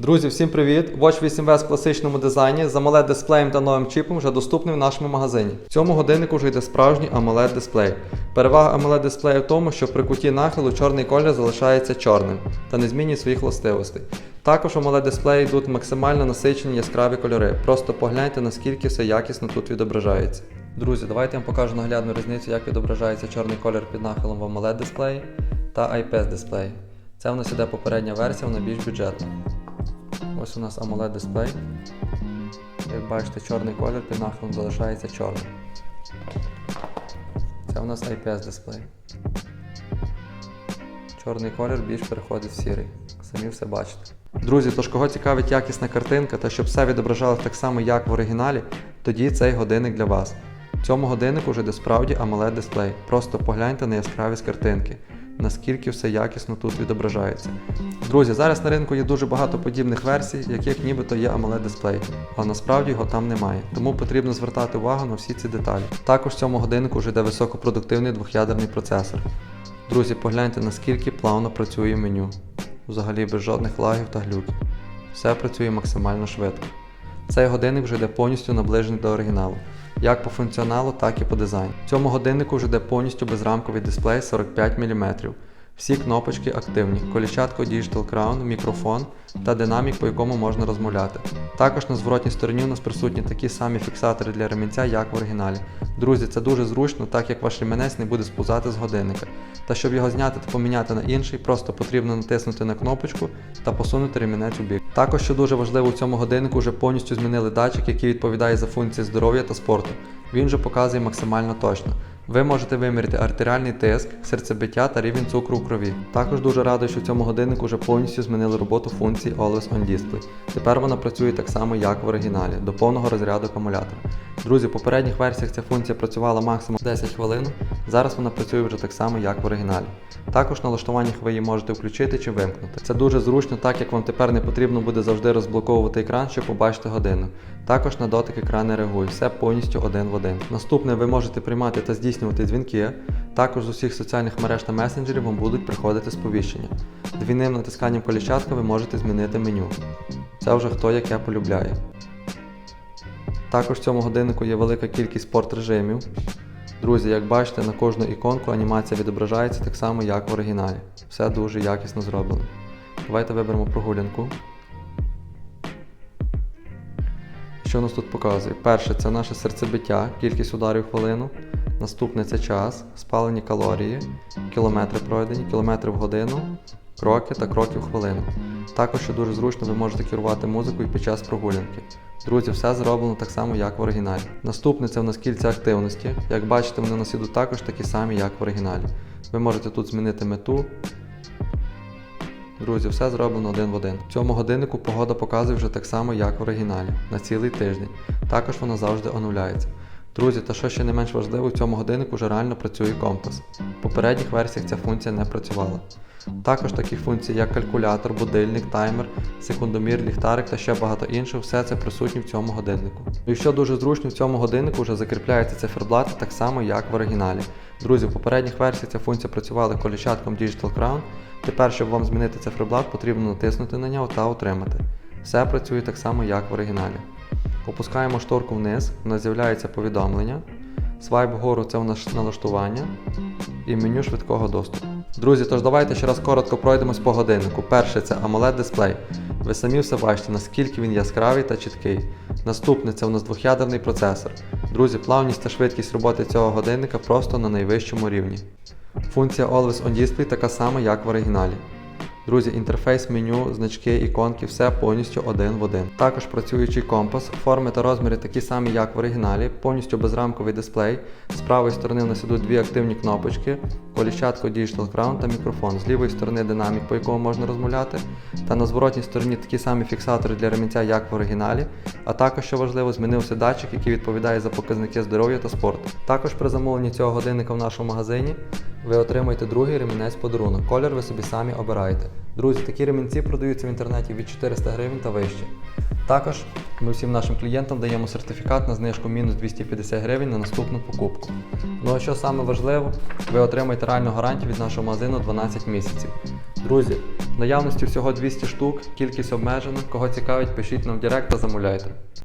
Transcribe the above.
Друзі, всім привіт! Watch 8S в класичному дизайні з AMOLED дисплеєм та новим чіпом вже доступний в нашому магазині. В цьому годиннику вже йде справжній AMOLED дисплей. Перевага AMOLED дисплею в тому, що при куті нахилу чорний колір залишається чорним та не змінює своїх властивостей. Також AMOLED дисплеї йдуть максимально насичені яскраві кольори. Просто погляньте, наскільки все якісно тут відображається. Друзі, давайте я вам покажу наглядну різницю, як відображається чорний колір під нахилом в AMOLED дисплеї та IPS дисплеї. Це в нас іде попередня версія, вона більш бюджетна. Ось у нас AMOLED дисплей. Як бачите, чорний колір під нахилом залишається чорним. Це у нас IPS дисплей. Чорний колір більш переходить в сірий. Самі все бачите. Друзі, тож кого цікавить якісна картинка та щоб все відображалось так само, як в оригіналі, тоді цей годинник для вас. В цьому годиннику вже йде справді AMOLED дисплей. Просто погляньте на яскравість картинки, наскільки все якісно тут відображається. Друзі, зараз на ринку є дуже багато подібних версій, яких нібито є AMOLED дисплей, але насправді його там немає. Тому потрібно звертати увагу на всі ці деталі. Також в цьому годиннику вже йде високопродуктивний двох'ядерний процесор. Друзі, погляньте наскільки плавно працює меню. Взагалі без жодних лагів та глюків. Все працює максимально швидко. Цей годинник вже йде повністю наближений до оригіналу, як по функціоналу, так і по дизайну. В цьому годиннику вже йде повністю безрамковий дисплей 45 мм. Всі кнопочки активні, коліщатко Digital Crown, мікрофон та динамік, по якому можна розмовляти. Також на зворотній стороні у нас присутні такі самі фіксатори для ремінця, як в оригіналі. Друзі, це дуже зручно, так як ваш ремінець не буде сповзати з годинника. Та щоб його зняти та поміняти на інший, просто потрібно натиснути на кнопочку та посунути ремінець у бік. Також, що дуже важливо, у цьому годиннику вже повністю змінили датчик, який відповідає за функції здоров'я та спорту. Він вже показує максимально точно. Ви можете виміряти артеріальний тиск, серцебиття та рівень цукру у крові. Також дуже радий, що в цьому годиннику вже повністю змінили роботу функції Always On Display. Тепер вона працює так само, як в оригіналі, до повного розряду акумулятора. Друзі, в попередніх версіях ця функція працювала максимум 10 хвилин, зараз вона працює вже так само, як в оригіналі. Також в налаштуваннях ви її можете включити чи вимкнути. Це дуже зручно, так як вам тепер не потрібно буде завжди розблоковувати екран, щоб побачити годину. Також на дотик екран не реагує, все повністю один в один. Наступне ви можете приймати та здійснювати дзвінки. Також з усіх соціальних мереж та месенджерів вам будуть приходити сповіщення. Двійним натисканням коліщатка ви можете змінити меню. Це вже хто як я полюбляє. Також в цьому годиннику є велика кількість спорт режимів. Друзі, як бачите, на кожну іконку анімація відображається так само, як в оригіналі. Все дуже якісно зроблено. Давайте виберемо прогулянку. Що у нас тут показує? Перше це наше серцебиття, кількість ударів в хвилину. Наступне це час, спалені калорії, кілометри пройдені, кілометри в годину, кроки та кроки в хвилину. Також, що дуже зручно, ви можете керувати музикою під час прогулянки. Друзі, все зроблено так само, як в оригіналі. Наступне це в нас кільця активності. Як бачите, вони у нас ідуть також такі самі, як в оригіналі. Ви можете тут змінити мету. Друзі, все зроблено один в один. В цьому годиннику погода показує вже так само, як в оригіналі, на цілий тиждень. Також вона завжди оновляється. Друзі, та що ще не менш важливо, в цьому годиннику вже реально працює компас. В попередніх версіях ця функція не працювала. Також такі функції, як калькулятор, будильник, таймер, секундомір, ліхтарик та ще багато іншого, все це присутнє в цьому годиннику. І що дуже зручно, в цьому годиннику вже закріпляється циферблат так само, як в оригіналі. Друзі, в попередніх версіях ця функція працювала коліщатком Digital Crown. Тепер, щоб вам змінити циферблат, потрібно натиснути на нього та отримати. Все працює так само, як в оригіналі. Опускаємо шторку вниз, у нас з'являється повідомлення. Свайп вгору це у нас налаштування і меню швидкого доступу. Друзі, тож давайте ще раз коротко пройдемось по годиннику. Перший це AMOLED дисплей. Ви самі все бачите, наскільки він яскравий та чіткий. Наступне це у нас двох'ядерний процесор. Друзі, плавність та швидкість роботи цього годинника просто на найвищому рівні. Функція Always On Display така сама, як в оригіналі. Друзі, інтерфейс меню, значки, іконки, все повністю один в один. Також працюючий компас, форми та розміри такі самі, як в оригіналі, повністю безрамковий дисплей. З правої сторони у нас ідуть дві активні кнопочки, коліщатко Digital Crown та мікрофон. З лівої сторони динамік, по якому можна розмовляти. Та на зворотній стороні такі самі фіксатори для ремінця, як в оригіналі. А також, що важливо, змінився датчик, який відповідає за показники здоров'я та спорту. Також при замовленні цього годинника в нашому магазині ви отримаєте другий ремінець подарунок. Колір ви собі самі обираєте. Друзі, такі ремінці продаються в інтернеті від 400 гривень та вище. Також ми всім нашим клієнтам даємо сертифікат на знижку мінус 250 гривень на наступну покупку. Ну а що саме важливо, ви отримаєте реальну гарантію від нашого магазину 12 місяців. Друзі, наявності всього 200 штук, кількість обмежена. Кого цікавить, пишіть нам в директ та замовляйте.